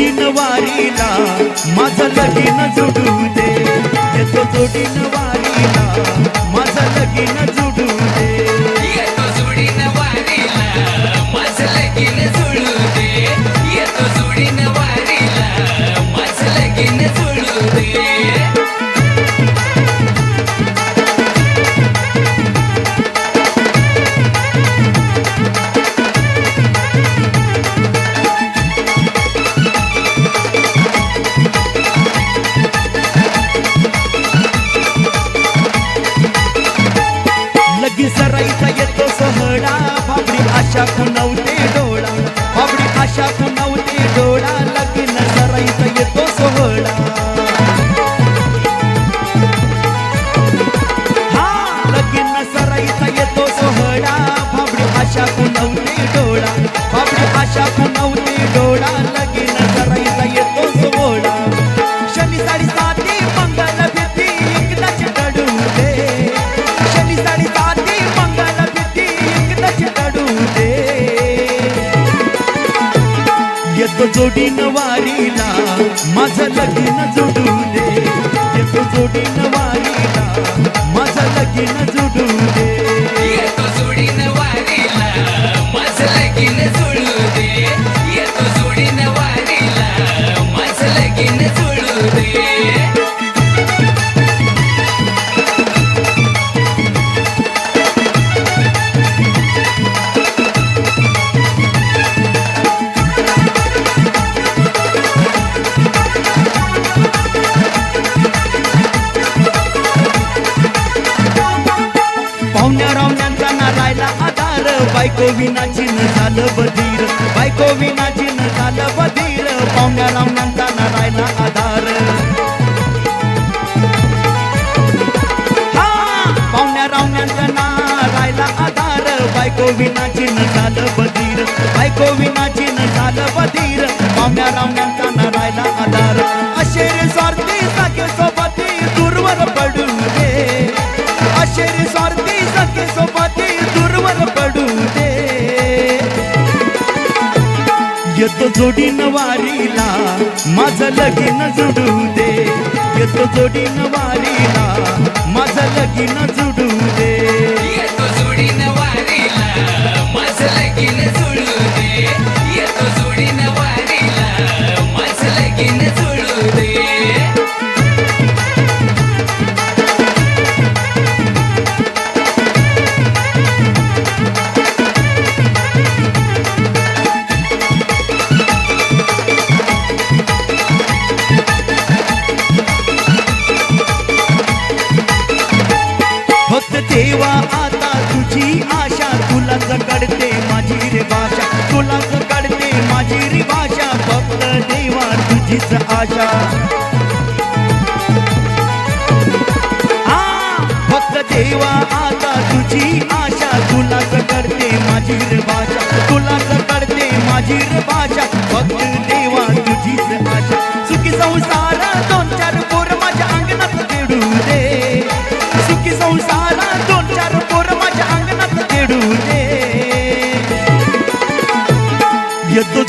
जोडीन वारीला माझं लगीन जुडू दे. येतो जोडीन वारीला माझं लगीन जुडू आशा खुणवते डोळा? बाबडी आशा येतो जोडीन वारीला. माझं लगीन जोडून येतो जोडीन वारीला. माझं लगीन पाहुण्या रावण्यांचा नारायला आधार. बायको विनाची न झालं बधीर. बायको विनाची न झालं बधीर. पाहुण्या रावण्यांचा नारायला आधार. हा पाहुण्या रावण्यांचा नारायला आधार. बायको विनाची न झालं बधीर. बायको विनाची न झालं बधीर. पाहुण्या रावण्यांचा नारायला आधार. अशेर स्वार्थी सखे सोबती दूरवर पडू शेरी स्वार्थी सखी सोबती दूरवर पडू दे। येतो जोडीन वारीला माझं लगीन जुडू दे। येतो जोडीन देवा आशा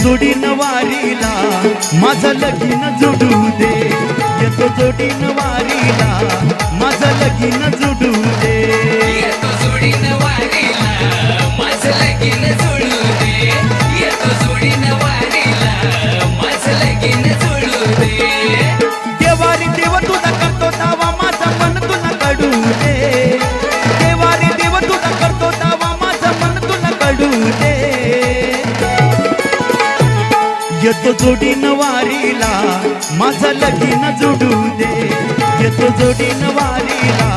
जोडीन वारीला माझं लगीन जोडू दे. येतो जोडीन वारीला माझं लगीन येतो जोडीन वारीला माझं लगीन जुडू दे. येतो जोडी वारीला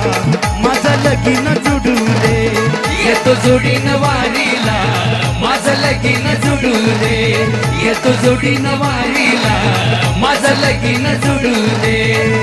माझं लगीन जुडू दे. येतो जोडी वारीला माझं लगीन जुडू दे. येतो जोडी वारीला माझं लगीन जुडू दे.